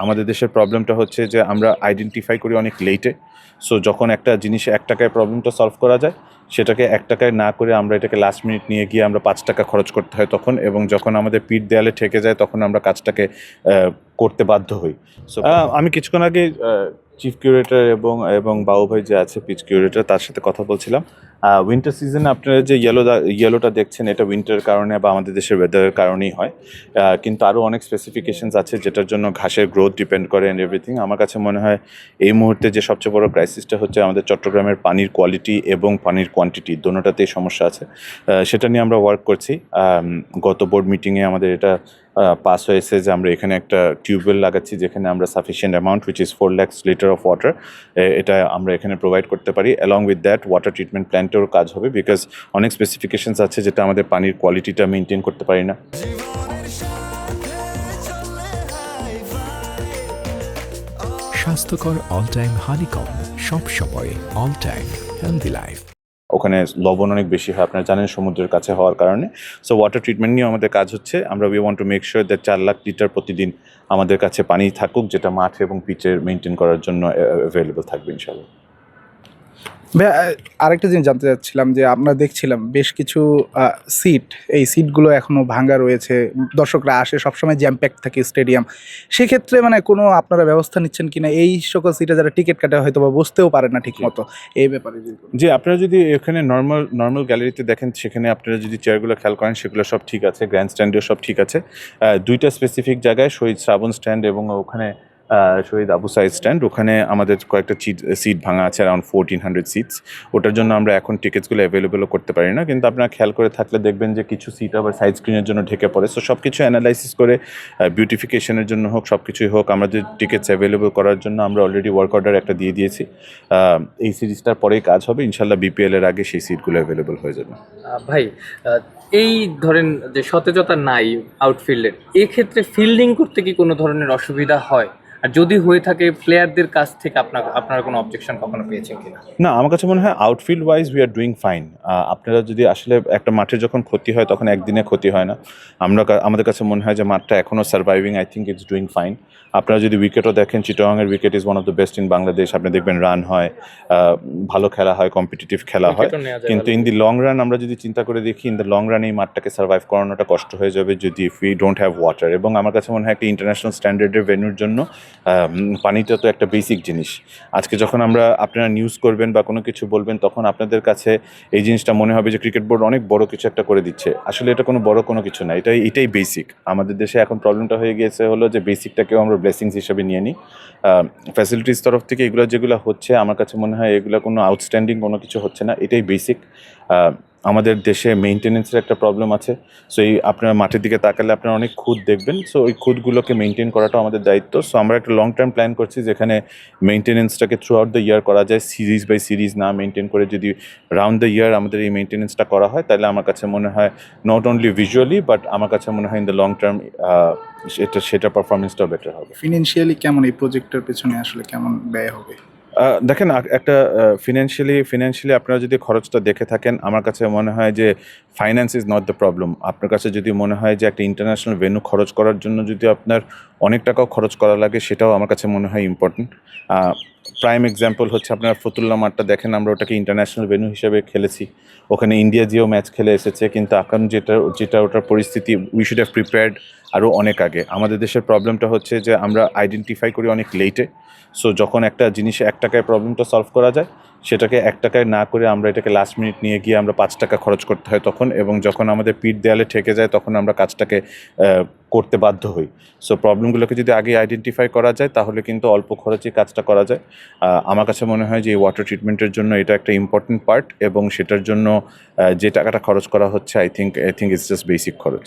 আমাদের দেশের প্রবলেমটা হচ্ছে যে আমরা আইডেন্টিফাই করি অনেক লেটে সো যখন একটা জিনিসে এক টাকায় প্রবলেমটা সলভ করা যায়, সেটাকে এক টাকায় না করে আমরা এটাকে লাস্ট মিনিট নিয়ে গিয়ে আমরা পাঁচ টাকা খরচ করতে হয় তখন এবং যখন আমাদের পিঠ দেয়ালে ঠেকে যায়, তখন আমরা কাজটাকে করতে বাধ্য হই। সো আমি কিছুক্ষণ আগে চিফ কিউরেটার এবং এবং বাবু ভাই যে আছে পিচ কিউরেটার তার সাথে কথা বলছিলাম। উইন্টার সিজনে আপনারা যে ইয়েলো ইয়েলোটা দেখছেন, এটা উইন্টারের কারণে বা আমাদের দেশের ওয়েদারের কারণেই হয়। কিন্তু আরও অনেক স্পেসিফিকেশনস আছে যেটার জন্য ঘাসের গ্রোথ ডিপেন্ড করে অ্যান্ড এভরিথিং আমার কাছে মনে হয় এই মুহূর্তে যে সবচেয়ে বড় ক্রাইসিসটা হচ্ছে আমাদের চট্টগ্রামের পানির কোয়ালিটি এবং পানির কোয়ান্টিটি দোনোটাতেই সমস্যা আছে। সেটা নিয়ে আমরা ওয়ার্ক করছি। গত বোর্ড মিটিংয়ে আমাদের এটা পাস হয়েছে যে আমরা এখানে একটা টিউবওয়েল লাগাচ্ছি যেখানে আমরা sufficient amount which is four lakhs litre of water এটা আমরা এখানে প্রোভাইড করতে পারি। Along with that water treatment প্ল্যান্টেরও কাজ হবে বিকজ অনেক স্পেসিফিকেশনস আছে যেটা আমাদের পানির কোয়ালিটিটা মেনটেন করতে পারি না। স্বাস্থ্যকর অল টাইম হানিকম সব সময় অল টাইম হেলদি লাইফ ওখানে লবণ অনেক বেশি হয়। আপনারা জানেন সমুদ্রের কাছে হওয়ার কারণে। সো ওয়াটার ট্রিটমেন্ট নিয়ে আমাদের কাজ হচ্ছে। আমরা we want to make sure that চার লাখ লিটার প্রতিদিন আমাদের কাছে পানি থাকুক যেটা মাঠ এবং পিচের মেনটেন করার জন্য অ্যাভেলেবল থাকবে ইনশাল্লাহ ভাইয়া, আরেকটা জিনিস জানতে চাচ্ছিলাম যে আমরা দেখছিলাম বেশ কিছু সিট এই সিটগুলো এখনও ভাঙ্গা রয়েছে। দর্শকরা আসে, সবসময় জ্যাম প্যাক থাকে স্টেডিয়াম সেক্ষেত্রে মানে কোনো আপনারা ব্যবস্থা নিচ্ছেন কিনা? এই সকল সিটে যারা টিকিট কাটে হয়তো বা বসতেও পারে না ঠিক মতো এই ব্যাপারে যে আপনারা যদি এখানে নর্মাল নর্মাল গ্যালারিতে দেখেন, সেখানে আপনারা যদি চেয়ারগুলো খেয়াল করেন, সেগুলো সব ঠিক আছে গ্র্যান্ড স্ট্যান্ডেও সব ঠিক আছে। দুইটা স্পেসিফিক জায়গায় শহীদ শ্রাবণ স্ট্যান্ড এবং ওখানে শহীদ আবু সাইদ স্ট্যান্ড। ওখানে আমাদের কয়েকটা সিট ভাঙা আছে অ্যারাউন্ড ফোরটিন হান্ড্রেড সিটস ওটার জন্য আমরা এখন টিকিটসগুলো অ্যাভেলেবেলও করতে পারি না। কিন্তু আপনারা খেয়াল করে থাকলে দেখবেন যে কিছু সিট আবার সাইড স্ক্রিনের জন্য ঢেকে পড়ে। সো সব কিছু অ্যানালাইসিস করে বিউটিফিকেশনের জন্য হোক সব কিছুই হোক আমাদের টিকিটস অ্যাভেলেবল করার জন্য আমরা অলরেডি ওয়ার্ক অর্ডার একটা দিয়ে দিয়েছি। এই সিরিজটার পরেই কাজ হবে। ইনশাল্লাহ বিপিএল এর আগে সেই সিটগুলো অ্যাভেলেবল হয়ে যাবে। ভাই এই ধরেন যে সতেজতা নাই আউটফিল্ডের এক্ষেত্রে ফিল্ডিং করতে কি কোনো ধরনের অসুবিধা হয়? আর যদি হয়ে থাকে প্লেয়ারদের কাছ থেকে আপনার আপনারা কোনো অবজেকশন কখনো পেয়েছেন কিনা? না আমার কাছে মনে হয় outfield wise we are doing fine আপনারা যদি আসলে একটা মাঠে যখন ক্ষতি হয় তখন একদিনে ক্ষতি হয় না। আমরা আমাদের কাছে মনে হয় যে মাঠটা এখনও surviving I think it's doing fine আপনারা যদি উইকেটও দেখেন চিটংয়ের wicket is one of the best in Bangladesh আপনি দেখবেন রান হয় ভালো খেলা হয় কম্পিটিটিভ খেলা হয়। কিন্তু ইন দি লং রান আমরা যদি চিন্তা করে দেখি ইন দ্য লং রান এই মাঠটাকে সার্ভাইভ করানোটা কষ্ট হয়ে যাবে যদি if we don't have water এবং আমার কাছে মনে হয় একটা ইন্টারন্যাশনাল স্ট্যান্ডার্ডের ভেন্যুর জন্য পানিটা তো একটা বেসিক জিনিস। আজকে যখন আমরা আপনারা নিউজ করবেন বা কোনো কিছু বলবেন, তখন আপনাদের কাছে এই জিনিসটা মনে হবে যে ক্রিকেট বোর্ড অনেক বড় কিছু একটা করে দিচ্ছে। আসলে এটা কোনো বড় কোনো কিছু না, এটাই এটাই বেসিক আমাদের দেশে এখন প্রবলেমটা হয়ে গিয়েছে হলো যে বেসিকটাকেও আমরা ব্লেসিংস হিসেবে নিয়ে নিই। ফ্যাসিলিটিস তরফ থেকে এগুলো যেগুলো হচ্ছে, আমার কাছে মনে হয় এগুলো কোনো আউটস্ট্যান্ডিং কোনো কিছু হচ্ছে না, এটাই বেসিক আমাদের দেশে মেনটেনেন্সের একটা প্রবলেম আছে। সো এই আপনার মাঠের দিকে তাকালে আপনারা অনেক খুদ দেখবেন। সো ওই খুদগুলোকে মেনটেন করাটাও আমাদের দায়িত্ব। সো আমরা একটা লং টার্ম প্ল্যান করছি যেখানে মেনটেনেন্সটাকে থ্রু আউট দ্য ইয়ার করা যায় সিরিজ বাই সিরিজ না মেনটেন করে যদি রাউন্ড দ্য ইয়ার আমাদের এই মেনটেনেন্সটা করা হয়, তাহলে আমার কাছে মনে হয় নট অনলি ভিজুয়ালি বাট আমার কাছে মনে হয় ইন দ্য লং টার্ম সেটা সেটা পারফরমেন্সটাও বেটার হবে। ফিনান্সিয়ালি কেমন এই প্রজেক্টের পেছনে আসলে কেমন ব্যয় হবে? দেখেন একটা ফিনান্সিয়ালি ফিনান্সিয়ালি আপনারা যদি খরচটা দেখে থাকেন, আমার কাছে মনে হয় যে finance is not the problem আপনার কাছে যদি মনে হয় যে একটা ইন্টারন্যাশনাল ভেন্যু খরচ করার জন্য যদি আপনার অনেক টাকাও খরচ করা লাগে, সেটাও আমার কাছে মনে হয় ইম্পর্টেন্ট প্রাইম এক্সাম্পল হচ্ছে আপনার ফতুল্লা মাঠটা দেখেন, আমরা ওটাকে ইন্টারন্যাশনাল ভেন্যু হিসেবে খেলেছি। ওখানে ইন্ডিয়া যেও ম্যাচ খেলে এসেছে, কিন্তু এখন যেটা যেটা ওটার পরিস্থিতি উই শুড হ্যাভ প্রিপেয়ার্ড আরও অনেক আগে। আমাদের দেশের প্রবলেমটা হচ্ছে যে আমরা আইডেন্টিফাই করি অনেক লেটে সো যখন একটা জিনিসে এক টাকায় প্রবলেমটা সলভ করা যায় সেটাকে এক টাকায় না করে আমরা এটাকে লাস্ট মিনিট নিয়ে গিয়ে আমরা পাঁচ টাকা খরচ করতে হয় তখন এবং যখন আমাদের পিঠ দেয়ালে ঠেকে যায় তখন আমরা কাজটাকে করতে বাধ্য হই। সো প্রবলেমগুলোকে যদি আগে আইডেন্টিফাই করা যায় তাহলে কিন্তু অল্প খরচে কাজটা করা যায়। আমার কাছে মনে হয় যে এই ওয়াটার ট্রিটমেন্টের জন্য এটা একটা ইম্পর্টেন্ট পার্ট এবং সেটার জন্য যে টাকাটা খরচ করা হচ্ছে I think I think it's just basic খরচ।